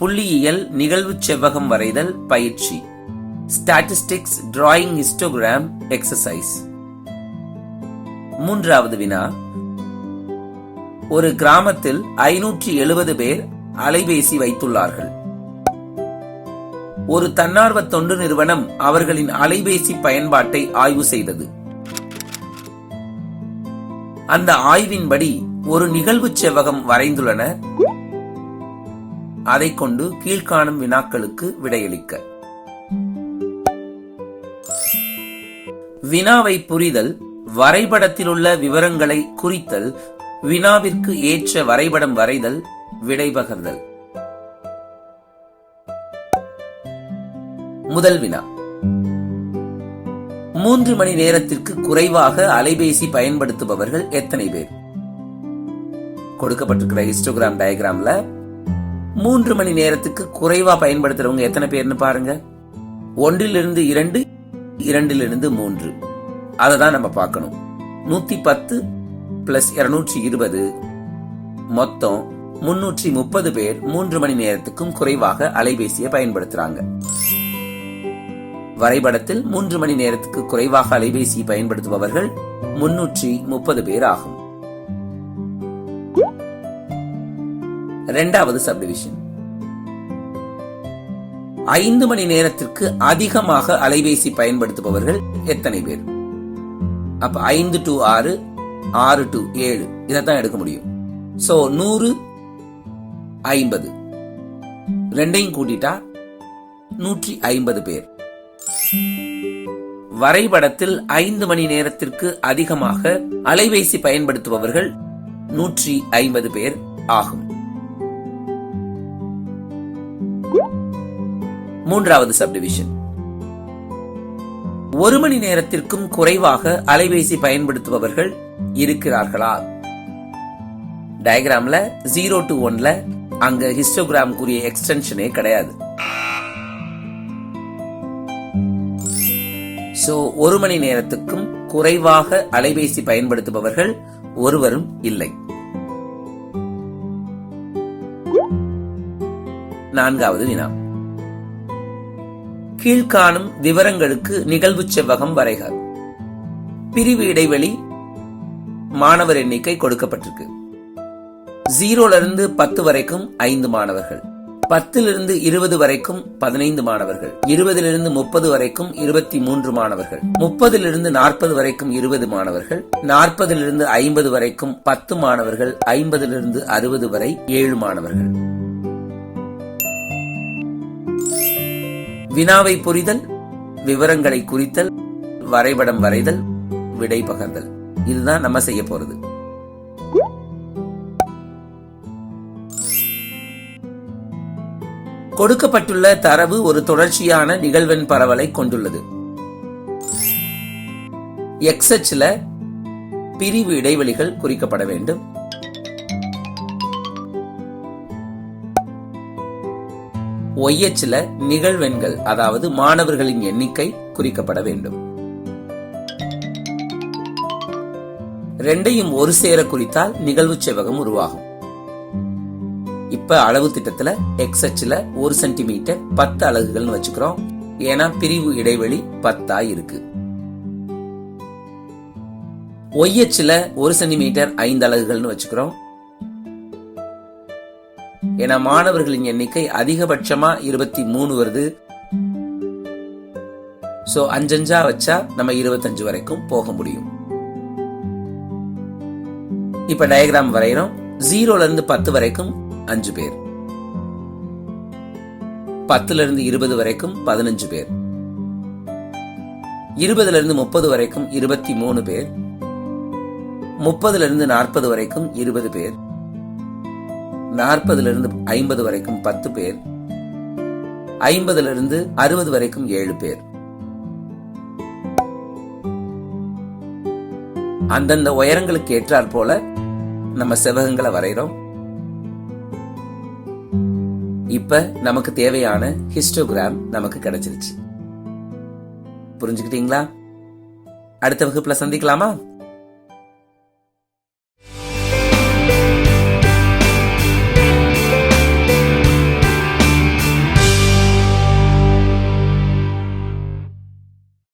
புள்ளியியல் நிகழ்வு செவ்வகம் வரைதல் பயிற்சி. ஸ்டாட்டிஸ்டிக்ஸ் டிராயிங் ஹிஸ்டோகிராம் எக்ஸசைஸ் மூன்றாவது வினா. ஒரு கிராமத்தில் ஐநூற்றி எழுபது பேர் அலைபேசி வைத்துள்ளார்கள். ஒரு தன்னார்வ தொண்டு நிறுவனம் அவர்களின் அலைபேசி பயன்பாட்டை ஆய்வு செய்தது. அந்த ஆய்வின்படி ஒரு நிகழ்வு செவ்வகம் வரைந்துள்ளனர். அதை கொண்டு கீழ்காணும் வினாக்களுக்கு விடையளிக்க. வினாவை புரிதல் வரைபடத்தில் உள்ள விவரங்களை குறித்தல் வினாவிற்கு ஏற்ற வரைபடம் வரைதல் விடைபகர்தல். முதல் வினா. மூன்று மணி நேரத்திற்கு குறைவாக அலைபேசி பயன்படுத்துபவர்கள் எத்தனை பேர்? கொடுக்கப்பட்டிருக்கிற ஹிஸ்டோகிராம் டயக்ராம்ல மூன்று மணி நேரத்துக்கு குறைவா பயன்படுத்துறவங்க எத்தனை பேர்னு பாருங்க. ஒன்றிலிருந்து இரண்டு இரண்டிலிருந்து மூன்று. அதை தான் நம்ம பார்க்கணும். நூத்தி பத்து பிளஸ் இருநூற்றி இருபது மொத்தம் முன்னூற்றி முப்பது பேர் மூன்று மணி நேரத்துக்கும் குறைவாக அலைபேசியை பயன்படுத்துறாங்க. வரைபடத்தில் மூன்று மணி நேரத்துக்கு குறைவாக அலைபேசி பயன்படுத்துபவர்கள் முன்னூற்றி முப்பது பேர் ஆகும். இரண்டாவது சப்டிவிஷன் ஐந்து மணி நேரத்திற்கு அதிகமாக அலைபேசி பயன்படுத்துபவர்கள் எத்தனை பேர்? அப்ப ஐந்து டு ஆறு ஆறு டு ஏழு இதைத்தான் எடுக்க முடியும். சோ நூறு ஐம்பது. ரெண்டையும் கூட்டிட்டா நூற்றி ஐம்பது பேர். வரைபடத்தில் ஐந்து மணி நேரத்திற்கு அதிகமாக அலைபேசி பயன்படுத்துபவர்கள் நூற்றி ஐம்பது பேர் ஆகும். மூன்றாவது சப்டிவிஷன் ஒரு மணி நேரத்திற்கும் குறைவாக அலைபேசி பயன்படுத்துபவர்கள் இருக்கிறார்களா? டயக்ராம்ல ஜீரோ டு ஒன்ல அங்க ஹிஸ்டோகிராம் கூறிய எக்ஸ்டென்ஷனே கிடையாது. சோ ஒரு மணி நேரத்துக்கும் குறைவாக அலைபேசி பயன்படுத்துபவர்கள் ஒருவரும் இல்லை. நான்காவது வினா. கீழ்காணும் விவரங்களுக்கு நிகழ்வு செவ்வகம் வரைக. பிரிவு இடைவெளி மாணவர் எண்ணிக்கை கொடுக்கப்பட்டிருக்கு. ஜீரோல இருந்து பத்து வரைக்கும் ஐந்து மாணவர்கள். பத்திலிருந்து இருபது வரைக்கும் பதினைந்து மாணவர்கள். இருபதிலிருந்து முப்பது வரைக்கும் இருபத்தி மூன்று மாணவர்கள். முப்பதிலிருந்து நாற்பது வரைக்கும் இருபது மாணவர்கள். நாற்பதிலிருந்து ஐம்பது வரைக்கும் பத்து மாணவர்கள். ஐம்பதிலிருந்து அறுபது வரை ஏழு மாணவர்கள். வினாவை புரிதல் விவரங்களை குறித்தல் வரைபடம் வரைதல் விடை பகர்தல். இதுதான் நம்ம செய்ய போறது. கொடுக்கப்பட்டுள்ள தரவு ஒரு தொடர்ச்சியான நிகழ்வெண் பரவலை கொண்டுள்ளது. எக்ஸ்எச்ல பிரிவு இடைவெளிகள் குறிக்கப்பட வேண்டும். ஒய்எச்ல நிகழ்வெண்கள் அதாவது மாணவர்களின் எண்ணிக்கை குறிக்கப்பட வேண்டும். ரெண்டையும் ஒரு சேர குறித்தால் நிகழ்வு செவ்வகம் உருவாகும். இப்ப அளவு திட்டத்துல எக்ஸ் அச்சுல ஒரு சென்டிமீட்டர் பத்து அலகுகள்னு வச்சுக்கிறோம். ஏன்னா பிரிவு இடைவெளி பத்தா இருக்கு. ஒய்எச்ல ஒரு சென்டிமீட்டர் ஐந்து அலகுகள்னு வச்சுக்கிறோம். ஏன்னா மாணவர்களின் எண்ணிக்கை அதிகபட்சமா இருபத்தி மூணு வருது. சோ அஞ்சஞ்சா வச்சா நம்ம இருபத்தஞ்சு வரைக்கும் போக முடியும். இப்ப டயக்ராம் வரைகிறோம் ஜீரோல இருந்து பத்து வரைக்கும் அஞ்சு பேர். பத்துல இருந்து இருபது வரைக்கும் பதினஞ்சு பேர். இருபதுல இருந்து முப்பது வரைக்கும் இருபத்தி மூணு பேர். முப்பதுல இருந்து நாற்பது வரைக்கும் இருபது பேர். நாற்பதுல இருந்து ஐம்பது வரைக்கும் பத்து பேர் ஐம்பதுல இருந்து அறுபது வரைக்கும் ஏழு பேர். அந்தந்த உயரங்களுக்கு ஏற்றாற் போல நம்ம செவகங்களை வரைகிறோம். இப்ப நமக்கு தேவையான ஹிஸ்டோகிராம் நமக்கு கிடைச்சிருச்சு. புரிஞ்சுக்கிட்டீங்களா? அடுத்த வகுப்புல சந்திக்கலாமா?